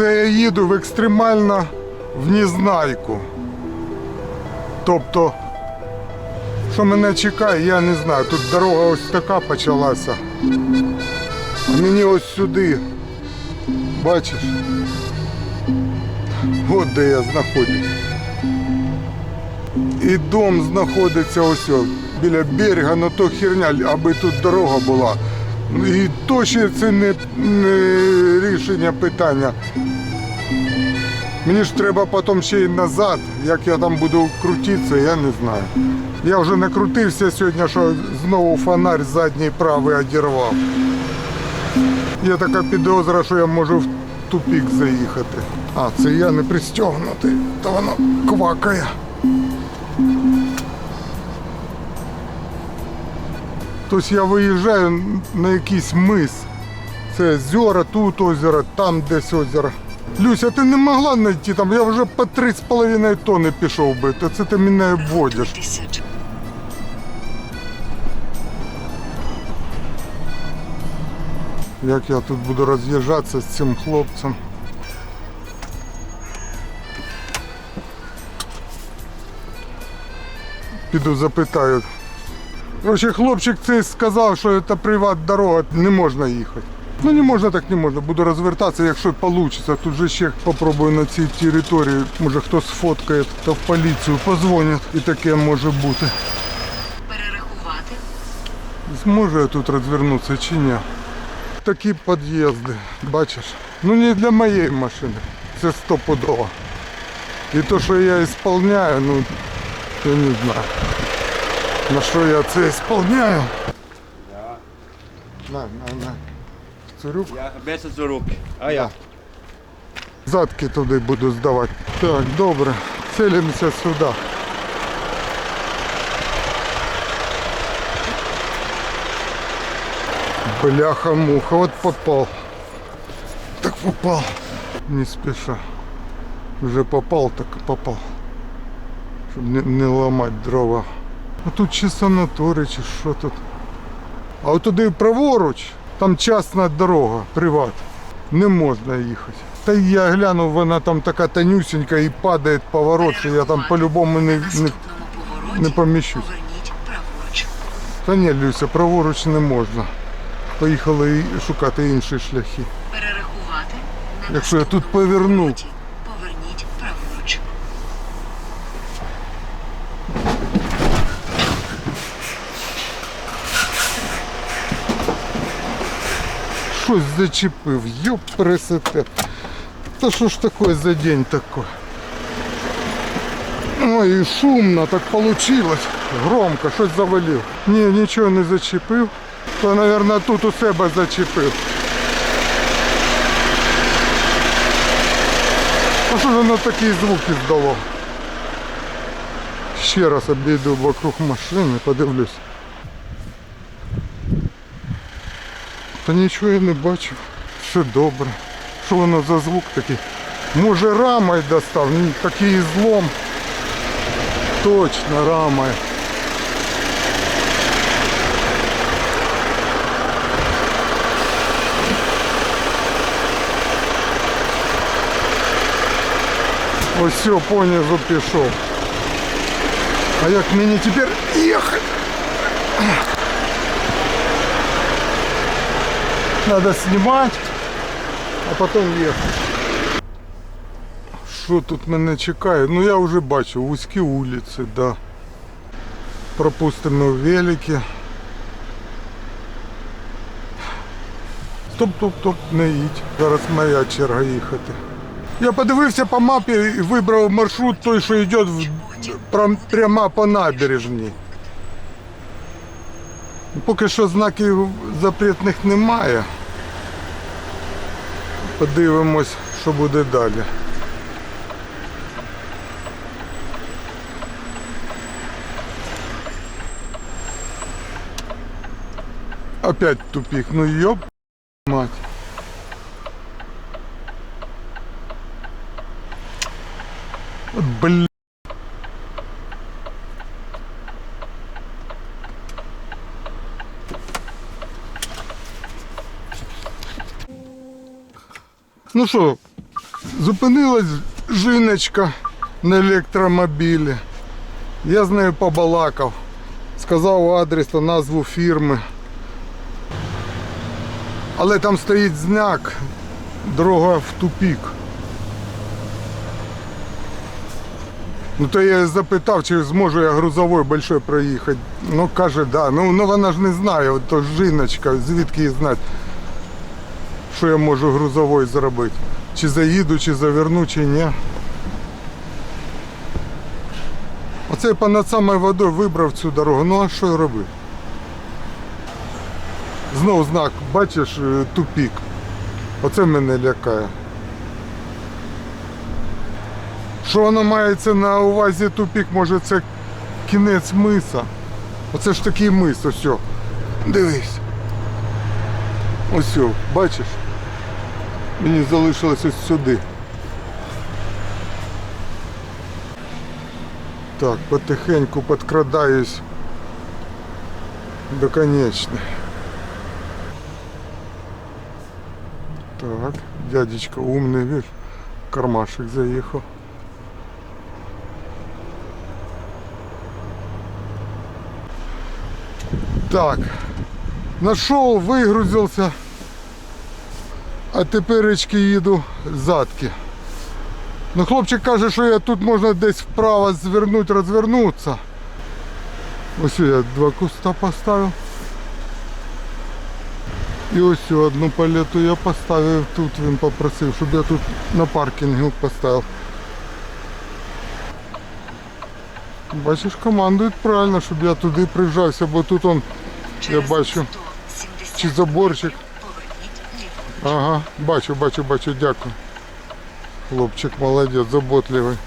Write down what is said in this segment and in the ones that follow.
Це я їду в екстремально в Незнайку. Тобто, що мене чекає, я не знаю. Тут дорога ось така почалася. А мені ось сюди. Бачиш? От де я знаходжусь. І дом знаходиться ось біля берега, ну то херня, аби тут дорога була. І то ще це не, не рішення питання. Мені ж треба потім ще й назад. Як я там буду крутитися, я не знаю. Я вже накрутився сьогодні, що знову фонарь задній правий одірвав. Є така підозра, що я можу в тупік заїхати. А, це я не пристегнутий, то воно квакає. Тобто я виїжджаю на якийсь мис. Це озера, тут озеро, там десь озеро. Люся, ти не могла знайти там, я вже по 3,5 тонни пішов би, то це ти мене обводиш. Як я тут буду роз'їжджатися з цим хлопцем. Піду запитаю. Короче, хлопчик цей сказав, що це приват дорога, не можна їхати. Ну не можна, так не можна. Буду розвертатися, якщо вийде. Тут же ще попробую на цій території. Може хтось сфоткає, то в поліцію позвонять і таке може бути. Перерахувати. Зможу я тут розвернутися чи ні? Такі під'їзди, бачиш. Ну не для моєї машини. Це стопудово. І то, що я ісполняю, ну я не знаю. На що я це ісполняю? На, на, на. Царюк. Ja, best zurück. Ah ja. Задки туди буду здавати. Так, добре. Целимося сюди. Бляха-муха, вот попал. Так попал. Не спеша. Вже попал, так попал. Щоб не, не ламати дрова. А тут чи санаторій, чи що тут. А от туди праворуч, там частна дорога, приват. Не можна їхати. Та я глянув, вона там така тонюсенька і падає поворот, що я там по-любому не, не, не поміщусь. Та ні, Люся, праворуч не можна. Поїхали шукати інші шляхи. Перерахувати. Якщо я тут поверну. Щось зачепив, йоп пресете. Та що ж таке за день такой? Ой, і шумно так получилось. Громко, щось завалив. Ні, нічого не зачепив. То, мабуть, тут у себе зачепив. А що ж воно такі звуки здало? Ще раз обійду вокруг машини, подивлюсь. Та нічого я не бачив. Все добре. Що воно за звук такий? Може рамою достав? Ні, такий злом. Точно рамою. Ось все, понизу пішов. А як мені тепер їхати? Надо снимать, а потом ехать. Що тут мене чекає? Ну я вже бачу, вузькі вулиці, да. Пропустимо велики. Стоп, стоп, стоп, не їдь. Зараз моя черга їхати. Я подивився по мапі і вибрав маршрут той, що йде в... прямо по набережній. Поки що знаків запретних немає. Подивимось, що буде далі. Опять тупик. Ну ёб мать. Блин. Ну що, Зупинилась жіночка на електромобілі. Я з нею побалакав. Сказав адрес та назву фірми. Але там стоїть знак дорога в тупік. Ну то я її запитав, чи зможу я грузовой большой проїхати. Ну каже, да. Ну, ну вона ж не знає, то жіночка, звідки їй знати, що я можу грузовой зробити. Чи заїду, чи заверну, чи ні. Оце я понад самою водою вибрав цю дорогу. Ну а що робити? Знов знак, бачиш, е, тупік. Оце мене лякає. Що воно мається на увазі тупік? Може це кінець миса? Оце ж такий мис, ось. Дивись. Ось, бачиш? Мені залишилось ось сюди. Так, потихеньку подкрадаюсь до конечной. Так, дядечка умный, видишь, в кармашек заехал. Так, нашел, выгрузился, а теперечки їду задки. Ну, хлопчик каже, що я тут можна десь вправо звернути, розвернутися. Ось я два куста поставив. І ось одну палету я поставив тут, він попросив, щоб я тут на паркінгу поставив. Бачиш, командують правильно, щоб я туди прижався, бо тут он, Через бачу. Чи заборчик. метрів Поверніть ліворуч. Ага, бачу, бачу, бачу, дякую. Хлопчик молодець, заботливий.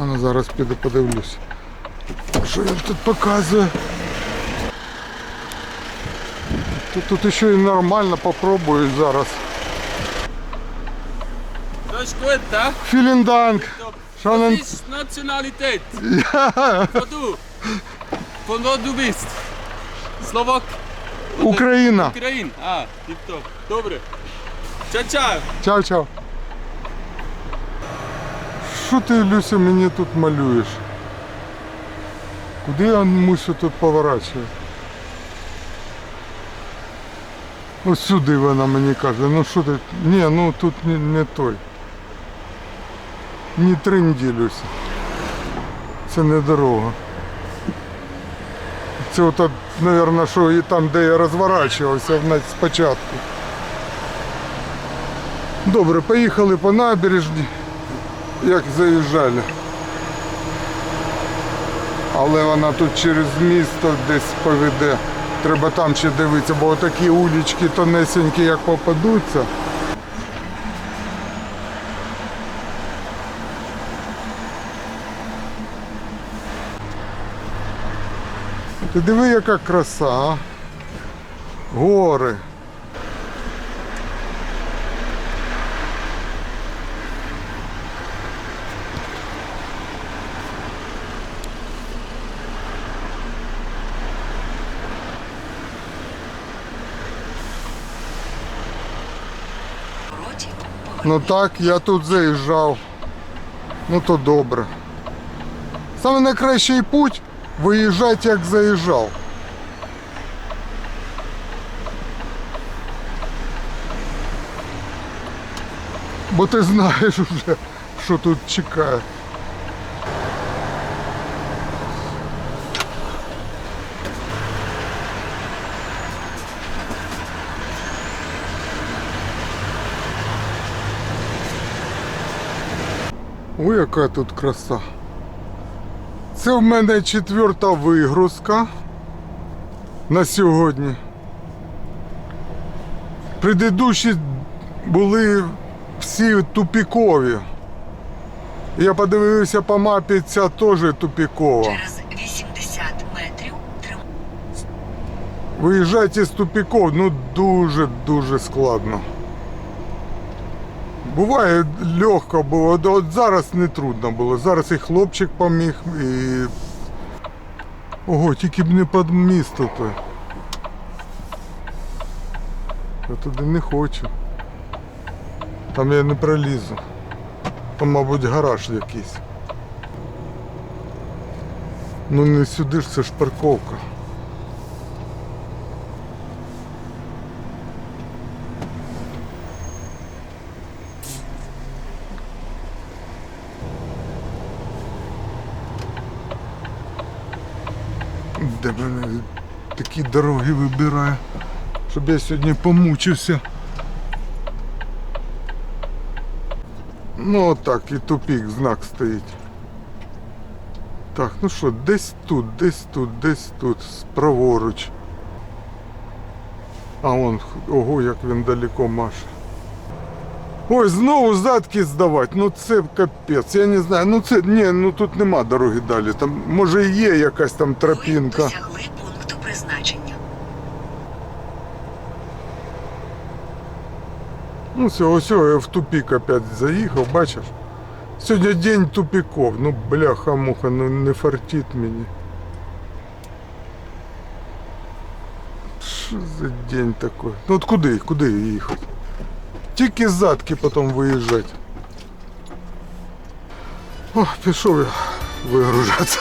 А ну зараз піду подивлюсь. Що він тут показує? Тут, тут ще і нормально попробую зараз. Dat is goed, hè? Vielen Dank. Top. Schauen Wat is nationaliteit? Wat du? Van waar du bist? Slovak? Україна. Ah, tip top. Добре. Ciao, ciao. Чао, чао. Що ти, Люся, мені тут малюєш? Куди я мусю тут поворачувати? Ось сюди вона мені каже, ну що ти. Ні, ну тут не, не той. Не тринді, Люся. Це не дорога. Це от, мабуть, що і там, де я розворачувався навіть спочатку. Добре, поїхали по набережні, як заїжджали. Але вона тут через місто десь поведе. Треба там ще дивитися, бо такі улічки тонесенькі, як попадуться. Ти диви, яка краса, а? Гори. Ну так, я тут заїжджав. Ну то добре. Саме найкращий путь виїжджати як заїжджав. Бо ти знаєш вже, що тут чекає. Ой, яка тут краса. Це в мене четверта вигрузка на сьогодні. Предыдущі були всі тупікові. Я подивився по мапі, ця теж тупікова. через 80 метрів. Виїжджати з тупіков ну дуже-дуже складно. Буває легко було, от- зараз не трудно було. Зараз і хлопчик поміг, і. Ого, тільки б не під місто то. Я туди не хочу. Там я не пролізу. Там, мабуть, гараж якийсь. Ну не сюди ж це ж парковка. Де мене такі дороги вибирає, щоб я сьогодні помучився. Ну отак і тупік знак стоїть. Так, ну що, десь тут, десь тут, десь тут, праворуч. А он, ого, як він далеко маше. Ой, знову задки здавати, ну це капець, я не знаю, ну це, ні, ну тут нема дороги далі, там може і є якась там Ви тропінка. досягли пункту призначення. Ну все, ось я в тупик опять заїхав, бачиш? Сьогодні день тупиков. Ну бляха-муха, ну не фартить мені. Що за день такой? Ну от куди, куди їхати? Тільки задки потім виїжджати. О, пішов я вигружатися.